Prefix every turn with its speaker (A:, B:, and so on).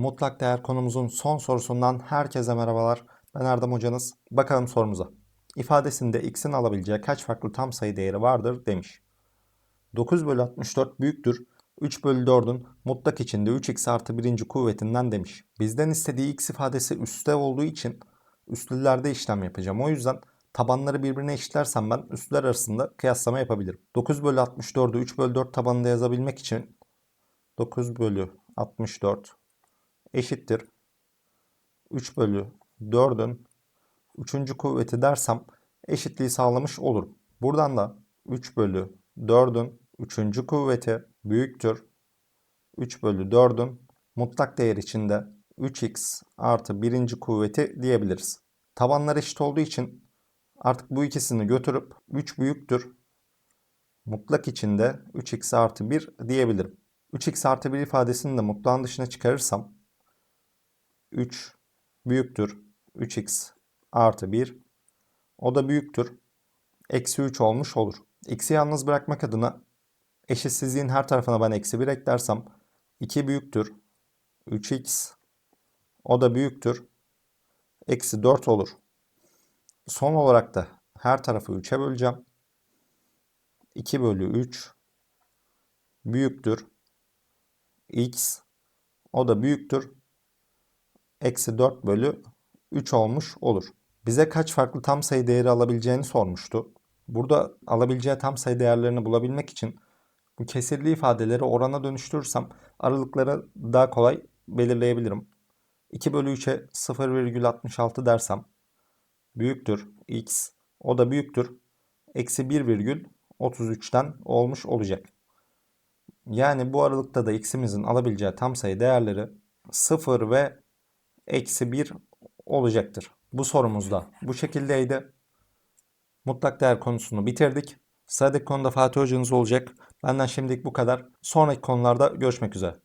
A: Mutlak değer konumuzun son sorusundan herkese merhabalar. Ben Erdem hocanız. Bakalım sorumuza. İfadesinde x'in alabileceği kaç farklı tam sayı değeri vardır demiş. 9 bölü 64 büyüktür. 3 bölü 4'ün mutlak içinde 3x artı birinci kuvvetinden demiş. Bizden istediği x ifadesi üstte olduğu için üstlülerde işlem yapacağım. O yüzden tabanları birbirine eşitlersem ben üstler arasında kıyaslama yapabilirim. 9 bölü 64'ü 3 bölü 4 tabanında yazabilmek için 9 bölü 64 eşittir. 3 bölü 4'ün 3. kuvveti dersem eşitliği sağlamış olurum. Buradan da 3 bölü 4'ün 3. kuvveti büyüktür. 3 bölü 4'ün mutlak değer içinde 3x artı 1. kuvveti diyebiliriz. Tabanlar eşit olduğu için artık bu ikisini götürüp 3 büyüktür. Mutlak içinde 3x artı 1 diyebilirim. 3x artı 1 ifadesini de mutlağın dışına çıkarırsam 3 büyüktür. 3x artı 1 o da büyüktür. Eksi 3 olmuş olur. X'i yalnız bırakmak adına eşitsizliğin her tarafına ben eksi 1 eklersem 2 büyüktür. 3x o da büyüktür. Eksi 4 olur. Son olarak da her tarafı 3'e böleceğim. 2 bölü 3 büyüktür. x. O da büyüktür eksi 4 bölü 3 olmuş olur. Bize kaç farklı tam sayı değeri alabileceğini sormuştu. Burada alabileceği tam sayı değerlerini bulabilmek için bu kesirli ifadeleri orana dönüştürürsem aralıkları daha kolay belirleyebilirim. 2 bölü 3'e 0,66 dersem büyüktür x o da büyüktür eksi 1,33'ten olmuş olacak. Yani bu aralıkta da x'imizin alabileceği tam sayı değerleri 0 ve eksi 1 olacaktır. Bu sorumuzda bu şekildeydi. Mutlak değer konusunu bitirdik. Sıradaki konuda Fatih hocanız olacak. Benden şimdilik bu kadar. Sonraki konularda görüşmek üzere.